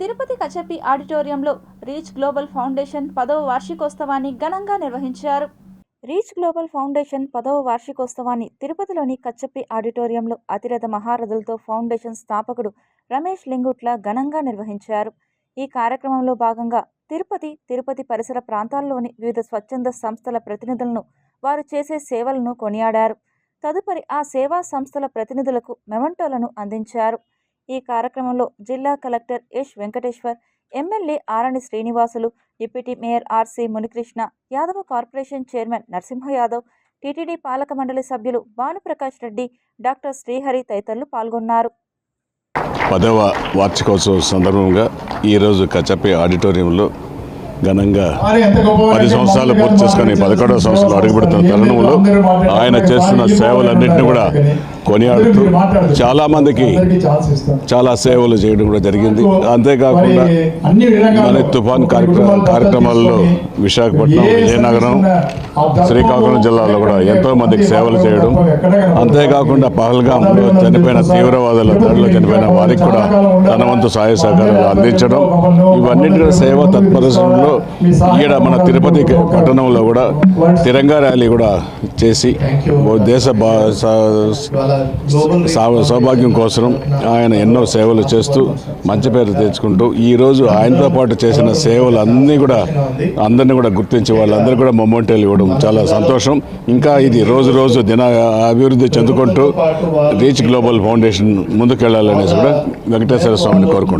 తిరుపతి కచపి ఆడిటోరియంలో reach global foundation పదవ వార్షికోత్సవాన్ని ఘనంగా నిర్వహించారు. రీచ్ గ్లోబల్ ఫౌండేషన్ పదవ వార్షికోత్సవాన్ని తిరుపతిలోని కచ్చప్పి ఆడిటోరియంలో అతిరథ మహారథులతో ఫౌండేషన్ స్థాపకుడు రమేష్ లింగుట్ల ఘనంగా నిర్వహించారు. ఈ కార్యక్రమంలో భాగంగా తిరుపతి తిరుపతి పరిసర ప్రాంతాల్లోని వివిధ స్వచ్ఛంద సంస్థల ప్రతినిధులను వారు చేసే సేవలను కొనియాడారు. తదుపరి ఆ సేవా సంస్థల ప్రతినిధులకు మెమంటోలను అందించారు. ఈ కార్యక్రమంలో జిల్లా collector S Venkateshwar MLA Arani Srinivasulu deputy mayor RC Munikrishna Yadava corporation chairman Narasimha Yadav TTD పాలక మండలి సభ్యులు భానుప్రకాష్ రెడ్డి డాక్టర్ శ్రీహరి తదితరులు పాల్గొన్నారు. పదవ వార్షికోత్సవం సందర్భంగా ఈరోజు కచపి ఆడిటోరియంలో ఘనంగా పది సంవత్సరాలు పూర్తి చేసుకొని పదకొండవ సంవత్సరంలో అడుగుపెడుతున్న తరుణంలో ఆయన చేస్తున్న సేవలన్నింటినీ కూడా కొనియాడుతూ చాలా మందికి చాలా సేవలు చేయడం కూడా జరిగింది. అంతేకాకుండా మన తుఫాన్ కార్యక్రమ కార్యక్రమాల్లో విశాఖపట్నం విజయనగరం శ్రీకాకుళం జిల్లాలో కూడా ఎంతో మందికి సేవలు చేయడం. అంతేకాకుండా పహల్గాంలో చనిపోయిన తీవ్రవాదుల దాడిలో చనిపోయిన వారికి కూడా తన వంతు సహాయ సహకారాలు అందించడం. ఇవన్నిటి సేవ తత్పరలో ఈడ మన తిరుపతి పట్టణంలో కూడా తిరంగా ర్యాలీ కూడా చేసి దేశ సౌభాగ్యం కోసం ఆయన ఎన్నో సేవలు చేస్తూ మంచి పేరు తెచ్చుకుంటూ ఈ రోజు ఆయనతో పాటు చేసిన సేవలు అన్నీ కూడా అందరినీ కూడా గుర్తించి వాళ్ళందరూ కూడా మొమెంటలు ఇవ్వడం చాలా సంతోషం. ఇంకా ఇది రోజు రోజు దిన అభివృద్ధి చెందుకుంటూ రీచ్ గ్లోబల్ ఫౌండేషన్ ముందుకెళ్ళాలనేసి కూడా వెంకటేశ్వర స్వామిని కోరుకుంటున్నాను